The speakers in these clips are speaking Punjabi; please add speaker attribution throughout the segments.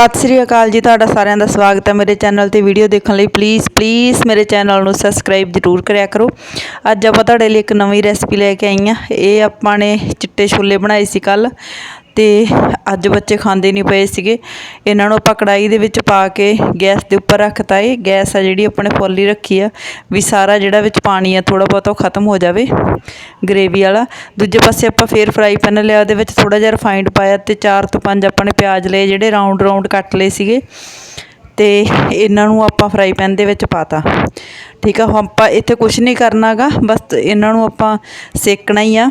Speaker 1: ਸਤਿ ਸ੍ਰੀ ਅਕਾਲ ਜੀ, ਤੁਹਾਡਾ ਸਾਰਿਆਂ ਦਾ ਸਵਾਗਤ ਹੈ ਮੇਰੇ ਚੈਨਲ ਤੇ ਵੀਡੀਓ ਦੇਖਣ ਲਈ। ਪਲੀਜ਼ ਪਲੀਜ਼ ਮੇਰੇ ਚੈਨਲ ਨੂੰ ਸਬਸਕ੍ਰਾਈਬ ਜ਼ਰੂਰ ਕਰਿਆ ਕਰੋ। ਅੱਜ ਆਪਾਂ ਤੁਹਾਡੇ ਲਈ ਇੱਕ ਨਵੀਂ ਰੈਸਪੀ ਲੈ ਕੇ ਆਈ ਹਾਂ। ਇਹ ਆਪਾਂ ਨੇ ਚਿੱਟੇ ਛੋਲੇ ਬਣਾਏ ਸੀ ਕੱਲ ਤੇ ਅੱਜ ਬੱਚੇ ਖਾਂਦੇ ਨਹੀਂ ਪਏ ਸੀਗੇ। ਇਹਨਾਂ ਨੂੰ ਆਪਾਂ ਕੜਾਈ ਦੇ ਵਿੱਚ ਪਾ ਕੇ ਗੈਸ ਦੇ ਉੱਪਰ ਰੱਖਤਾ ਏ। ਗੈਸ ਆ ਜਿਹੜੀ ਆਪਣੇ ਫੁੱਲ ਹੀ ਰੱਖੀ ਆ ਵੀ ਸਾਰਾ ਜਿਹੜਾ ਵਿੱਚ ਪਾਣੀ ਆ ਥੋੜਾ ਬਹੁਤ ਉਹ ਖਤਮ ਹੋ ਜਾਵੇ ਗ੍ਰੇਵੀ ਵਾਲਾ। ਦੂਜੇ ਪਾਸੇ ਆਪਾਂ ਫੇਰ ਫਰਾਈ ਪੈਨ ਲਿਆ ਉਹਦੇ ਵਿੱਚ ਥੋੜਾ ਜਿਹਾ ਰਿਫਾਈਂਡ ਪਾਇਆ ਤੇ 4 ਤੋਂ 5 ਆਪਾਂ ਨੇ ਪਿਆਜ਼ ਲਏ ਜਿਹੜੇ ਰਾਉਂਡ ਰਾਉਂਡ ਕੱਟ ਲਏ ਸੀਗੇ। ਤੇ ਇਹਨਾਂ ਨੂੰ ਆਪਾਂ ਫਰਾਈ ਪੈਨ ਦੇ ਵਿੱਚ ਪਾਤਾ। ਠੀਕ ਆ, ਹੁਣ ਆਪਾਂ ਇੱਥੇ ਕੁਝ ਨਹੀਂ ਕਰਨਾਗਾ ਬਸ ਇਹਨਾਂ ਨੂੰ ਆਪਾਂ ਸੇਕਣਾ ਹੀ ਆ।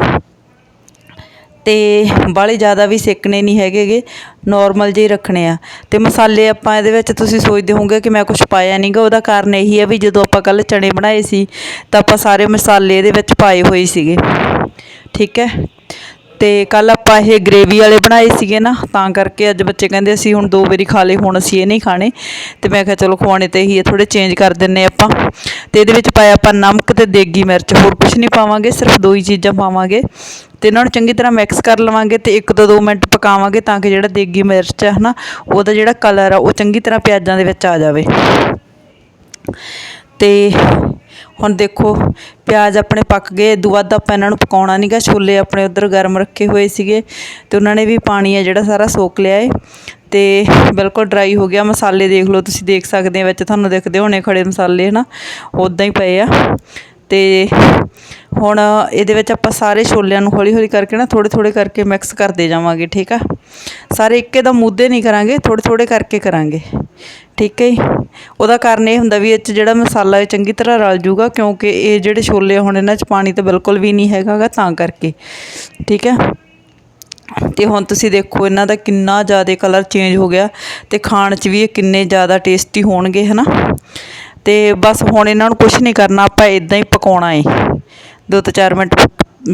Speaker 1: ਤੇ ਬਾਹਲੇ ਜ਼ਿਆਦਾ ਵੀ ਸੇਕਣੇ ਨਹੀਂ ਹੈਗੇਗੇ ਨਾਰਮਲ ਜਿਹੇ ਰੱਖਣੇ ਆ। ਤੇ ਮਸਾਲੇ ਆਪਾਂ ਇਹਦੇ ਵਿੱਚ ਤੁਸੀਂ ਸੋਚਦੇ ਹੋਵੋਗੇ ਕਿ ਮੈਂ ਕੁਝ ਪਾਇਆ ਨਹੀਂਗਾ ਉਹਦਾ ਕਾਰਨ ਇਹੀ ਹੈ ਵੀ ਜਦੋਂ ਆਪਾਂ ਕੱਲ ਚਣੇ ਬਣਾਏ ਸੀ, ਤਾਂ ਆਪਾਂ ਸਾਰੇ ਮਸਾਲੇ ਇਹਦੇ ਵਿੱਚ ਪਾਏ ਹੋਏ ਸੀਗੇ। ਠੀਕ ਹੈ? ਅਤੇ ਕੱਲ੍ਹ ਆਪਾਂ ਇਹ ਗ੍ਰੇਵੀ ਵਾਲੇ ਬਣਾਏ ਸੀਗੇ ਨਾ, ਤਾਂ ਕਰਕੇ ਅੱਜ ਬੱਚੇ ਕਹਿੰਦੇ ਅਸੀਂ ਹੁਣ ਦੋ ਵਾਰੀ ਖਾ ਲਏ, ਹੁਣ ਅਸੀਂ ਇਹ ਨਹੀਂ ਖਾਣੇ। ਅਤੇ ਮੈਂ ਕਿਹਾ ਚਲੋ ਖਵਾਉਣੇ ਤੇ ਹੀ ਥੋੜ੍ਹੇ ਚੇਂਜ ਕਰ ਦਿੰਨੇ ਆਪਾਂ। ਅਤੇ ਇਹਦੇ ਵਿੱਚ ਪਾਇਆ ਆਪਾਂ ਨਮਕ ਅਤੇ ਦੇਗੀ ਮਿਰਚ, ਹੋਰ ਕੁਝ ਨਹੀਂ ਪਾਵਾਂਗੇ, ਸਿਰਫ ਦੋ ਹੀ ਚੀਜ਼ਾਂ ਪਾਵਾਂਗੇ। ਤੇ ਇਹਨਾਂ ਨੂੰ ਚੰਗੀ ਤਰ੍ਹਾਂ ਮਿਕਸ ਕਰ ਲਵਾਂਗੇ ਤੇ 1 ਤੋਂ 2 ਮਿੰਟ ਪਕਾਵਾਂਗੇ ਤਾਂ ਕਿ ਜਿਹੜਾ ਦੇਗੀ ਮਿਰਚ ਹੈ ਹਨਾ, ਉਹਦਾ ਜਿਹੜਾ ਕਲਰ ਆ ਉਹ ਚੰਗੀ ਤਰ੍ਹਾਂ ਪਿਆਜ਼ਾਂ ਦੇ ਵਿੱਚ ਆ ਜਾਵੇ। ਤੇ ਹੁਣ ਦੇਖੋ, ਪਿਆਜ਼ ਆਪਣੇ ਪੱਕ ਗਏ ਦੂ ਵੱਧ ਆਪਾਂ ਇਹਨਾਂ ਨੂੰ ਪਕਾਉਣਾ ਨਹੀਂਗਾ ਛੋਲੇ ਆਪਣੇ ਉਧਰ ਗਰਮ ਰੱਖੇ ਹੋਏ ਸੀਗੇ ਤੇ ਉਹਨਾਂ ਨੇ ਵੀ ਪਾਣੀ ਆ ਜਿਹੜਾ ਸਾਰਾ ਸੋਕ ਲਿਆ ਏ। ਤੇ ਬਿਲਕੁਲ ਡਰਾਈ ਹੋ ਗਿਆ। ਮਸਾਲੇ ਦੇਖ ਲਓ, ਤੁਸੀਂ ਦੇਖ ਸਕਦੇ ਆ, ਵਿੱਚ ਤੁਹਾਨੂੰ ਦਿਖਦੇ ਹੋਣੇ ਖੜੇ ਮਸਾਲੇ, ਹਨਾ? ਉਦਾਂ ਹੀ ਪਏ ਆ। ਤੇ ਹੁਣ ਇਹਦੇ ਵਿੱਚ ਆਪਾਂ ਸਾਰੇ ਛੋਲਿਆਂ ਨੂੰ ਹੌਲੀ ਹੌਲੀ ਕਰਕੇ ਨਾ ਥੋੜੇ ਥੋੜੇ ਕਰਕੇ ਮਿਕਸ ਕਰਦੇ ਜਾਵਾਂਗੇ, ਠੀਕ ਆ? ਸਾਰੇ ਇੱਕੇ ਦਾ ਮੁੱਦੇ ਨਹੀਂ ਕਰਾਂਗੇ ਥੋੜੇ ਥੋੜੇ ਕਰਕੇ ਕਰਾਂਗੇ। ਠੀਕ ਹੈ ਜੀ। ਉਹਦਾ ਕਾਰਨ ਇਹ ਹੁੰਦਾ ਵੀ ਇਹ 'ਚ ਜਿਹੜਾ ਮਸਾਲਾ ਹੈ ਚੰਗੀ ਤਰ੍ਹਾਂ ਰਲ ਜੂਗਾ ਕਿਉਂਕਿ ਇਹ ਜਿਹੜੇ ਛੋਲੇ ਹੁਣ ਇਹਨਾਂ 'ਚ ਪਾਣੀ ਤਾਂ ਬਿਲਕੁਲ ਵੀ ਨਹੀਂ ਹੈਗਾਗਾ ਤਾਂ ਕਰਕੇ। ਠੀਕ ਹੈ। ਤੇ ਹੁਣ ਤੁਸੀਂ ਦੇਖੋ ਇਹਨਾਂ ਦਾ ਕਿੰਨਾ ਜ਼ਿਆਦਾ ਕਲਰ ਚੇਂਜ ਹੋ ਗਿਆ ਤੇ ਖਾਣ 'ਚ ਵੀ ਇਹ ਕਿੰਨੇ ਜ਼ਿਆਦਾ ਟੇਸਟੀ ਹੋਣਗੇ, ਹਨਾ। ਤੇ ਬਸ ਹੁਣ ਇਹਨਾਂ ਨੂੰ ਕੁਝ ਨਹੀਂ ਕਰਨਾ, ਆਪਾਂ ਇਦਾਂ ਹੀ ਪਕਾਉਣਾ ਏ। ਦੋ ਤੋਂ ਚਾਰ ਮਿੰਟ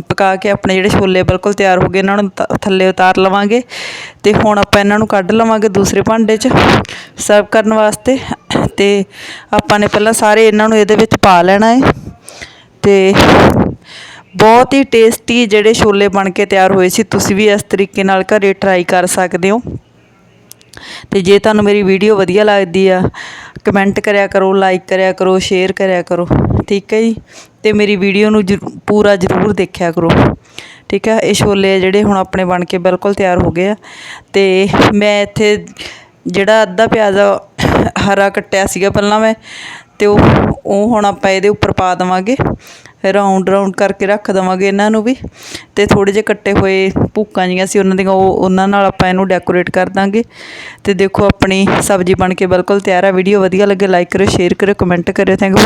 Speaker 1: ਪਕਾ ਕੇ ਆਪਣੇ ਜਿਹੜੇ ਛੋਲੇ ਬਿਲਕੁਲ ਤਿਆਰ ਹੋ ਗਏ, ਇਹਨਾਂ ਨੂੰ ਤ- ਥੱਲੇ ਉਤਾਰ ਲਵਾਂਗੇ ਅਤੇ ਹੁਣ ਆਪਾਂ ਇਹਨਾਂ ਨੂੰ ਕੱਢ ਲਵਾਂਗੇ ਦੂਸਰੇ ਭਾਂਡੇ 'ਚ ਸਰਵ ਕਰਨ ਵਾਸਤੇ ਅਤੇ ਆਪਾਂ ਨੇ ਪਹਿਲਾਂ ਸਾਰੇ ਇਹਨਾਂ ਨੂੰ ਇਹਦੇ ਵਿੱਚ ਪਾ ਲੈਣਾ ਏ ਅਤੇ ਬਹੁਤ ਹੀ ਟੇਸਟੀ ਜਿਹੜੇ ਛੋਲੇ ਬਣ ਕੇ ਤਿਆਰ ਹੋਏ ਸੀ, ਤੁਸੀਂ ਵੀ ਇਸ ਤਰੀਕੇ ਨਾਲ ਘਰੇ ਟਰਾਈ ਕਰ ਸਕਦੇ ਹੋ। ਤੇ ਜੇ ਤੁਹਾਨੂੰ ਮੇਰੀ ਵੀਡੀਓ ਵਧੀਆ ਲੱਗਦੀ ਆ ਕਮੈਂਟ ਕਰਿਆ ਕਰੋ ਲਾਈਕ ਕਰਿਆ ਕਰੋ ਸ਼ੇਅਰ ਕਰਿਆ ਕਰੋ, ਠੀਕ ਹੈ ਜੀ? ਤੇ ਮੇਰੀ ਵੀਡੀਓ ਨੂੰ ਜ਼ਰੂ- ਪੂਰਾ ਜ਼ਰੂਰ ਦੇਖਿਆ ਕਰੋ। ਠੀਕ ਹੈ ਇਹ ਛੋਲੇ ਆ ਜਿਹੜੇ ਹੁਣ ਆਪਣੇ ਬਣ ਕੇ ਬਿਲਕੁਲ ਤਿਆਰ ਹੋ ਗਏ ਆ। ਤੇ ਮੈਂ ਇੱਥੇ ਜਿਹੜਾ ਅੱਧਾ ਪਿਆਜ਼ ਹਰਾ ਕੱਟਿਆ ਸੀਗਾ ਪਹਿਲਾਂ ਮੈਂ, ਤੇ ਉਹ ਉਹ ਹੁਣ ਆਪਾਂ ਇਹਦੇ ਉੱਪਰ ਪਾ ਦੇਵਾਂਗੇ। ਰਾਉਂਡ ਰਾਉਂਡ ਕਰਕੇ ਰੱਖ ਦੇਵਾਂਗੇ ਇਹਨਾਂ ਨੂੰ ਵੀ। ਤੇ ਥੋੜੇ ਜਿਹੇ ਕੱਟੇ ਹੋਏ ਭੁੱਕਾਂ ਜੀਆਂ ਸੀ ਉਹਨਾਂ ਦੀਆਂ, ਉਹ, ਉਹਨਾਂ ਨਾਲ ਆਪਾਂ ਇਹਨੂੰ ਡੈਕੋਰੇਟ ਕਰ ਦਾਂਗੇ। ਤੇ ਦੇਖੋ ਆਪਣੀ ਸਬਜ਼ੀ ਬਣ ਕੇ ਬਿਲਕੁਲ ਤਿਆਰ ਆ। ਵੀਡੀਓ ਵਧੀਆ ਲੱਗੇ ਲਾਈਕ ਕਰਿਓ ਸ਼ੇਅਰ ਕਰਿਓ ਕਮੈਂਟ ਕਰਿਓ। Thank you